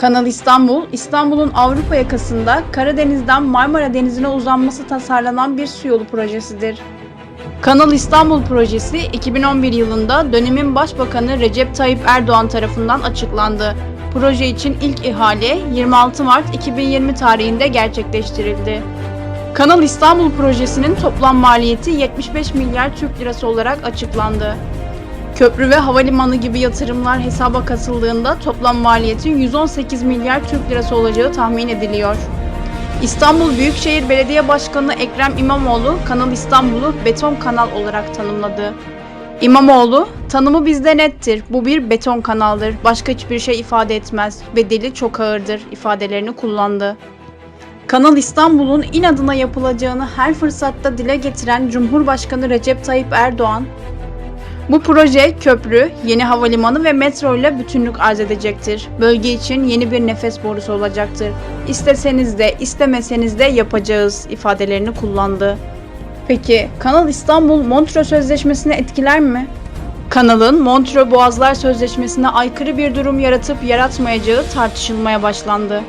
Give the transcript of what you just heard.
Kanal İstanbul, İstanbul'un Avrupa yakasında Karadeniz'den Marmara Denizi'ne uzanması tasarlanan bir su yolu projesidir. Kanal İstanbul projesi 2011 yılında dönemin Başbakanı Recep Tayyip Erdoğan tarafından açıklandı. Proje için ilk ihale 26 Mart 2020 tarihinde gerçekleştirildi. Kanal İstanbul projesinin toplam maliyeti 75 milyar Türk lirası olarak açıklandı. Köprü ve havalimanı gibi yatırımlar hesaba katıldığında toplam maliyetin 118 milyar Türk lirası olacağı tahmin ediliyor. İstanbul Büyükşehir Belediye Başkanı Ekrem İmamoğlu, Kanal İstanbul'u beton kanal olarak tanımladı. İmamoğlu, tanımı bizde nettir. Bu bir beton kanaldır. Başka hiçbir şey ifade etmez. Bedeli çok ağırdır ifadelerini kullandı. Kanal İstanbul'un inadına yapılacağını her fırsatta dile getiren Cumhurbaşkanı Recep Tayyip Erdoğan, bu proje köprü, yeni havalimanı ve metro ile bütünlük arz edecektir. Bölge için yeni bir nefes borusu olacaktır. İsteseniz de istemeseniz de yapacağız ifadelerini kullandı. Peki Kanal İstanbul Montreux Sözleşmesi'ni etkiler mi? Kanalın Montreux Boğazlar Sözleşmesi'ne aykırı bir durum yaratıp yaratmayacağı tartışılmaya başlandı.